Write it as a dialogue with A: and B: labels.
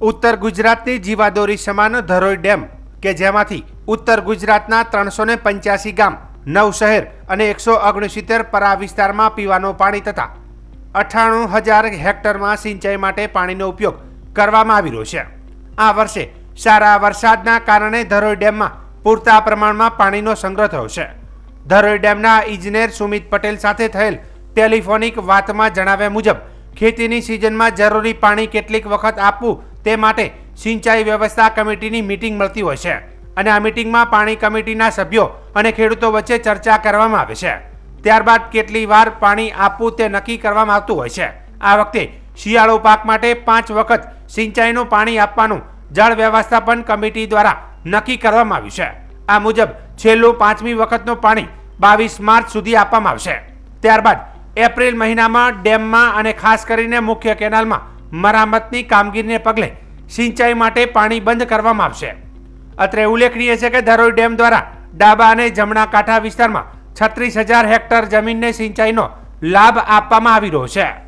A: ઉત્તર ગુજરાતની જીવાદોરી સમાન ધરોઈ ડેમ, કે જેમાંથી ઉત્તર ગુજરાતના ત્રણસો ને પંચ્યાસી ગામ, નવ શહેર અને એકસો ઓગણસિત્તેર પરા વિસ્તારમાં પીવાનું પાણી તથા અઠ્ઠાણું હજાર હેક્ટરમાં સિંચાઈ માટે પાણીનો ઉપયોગ કરવામાં આવી રહ્યો છે. આ વર્ષે સારા વરસાદના કારણે ધરોઈ ડેમમાં પૂરતા પ્રમાણમાં પાણીનો સંગ્રહ થયો છે. ધરોઈ ડેમના ઇજનેર સુમિત પટેલ સાથે થયેલ ટેલિફોનિક વાતમાં જણાવ્યા મુજબ ખેતીની સિઝનમાં જરૂરી પાણી કેટલીક વખત આપવું તે માટે સિંચાઈ વ્યવસ્થા કમિટીની મિટિંગ મળતી હોય છે. અને આ મીટિંગમાં પાણી કમિટીના સભ્યો અને ખેડૂતો વચ્ચે ચર્ચા કરવામાં આવે છે. ત્યારબાદ કેટલી વાર પાણી આપવું તે નક્કી કરવામાં આવતું હોય છે. આ વખતે શિયાળો પાક માટે પાંચ વખત સિંચાઈનું પાણી આપવાનું જળ વ્યવસ્થાપન કમિટી દ્વારા નક્કી કરવામાં આવ્યું છે. આ મુજબ છેલ્લું પાંચમી વખતનું પાણી બાવીસ માર્ચ સુધી આપવામાં આવશે. ત્યારબાદ એપ્રિલ મહિનામાં ડેમમાં અને ખાસ કરીને મુખ્ય કેનાલમાં મરામતની કામગીરીને પગલે સિંચાઈ માટે પાણી બંધ કરવામાં આવશે. અત્રે ઉલ્લેખનીય છે કે ધરોઈ ડેમ દ્વારા ડાબા અને જમણા કાંઠા વિસ્તારમાં છત્રીસ હજાર હેક્ટર જમીનને સિંચાઈનો લાભ આપવામાં આવી રહ્યો છે.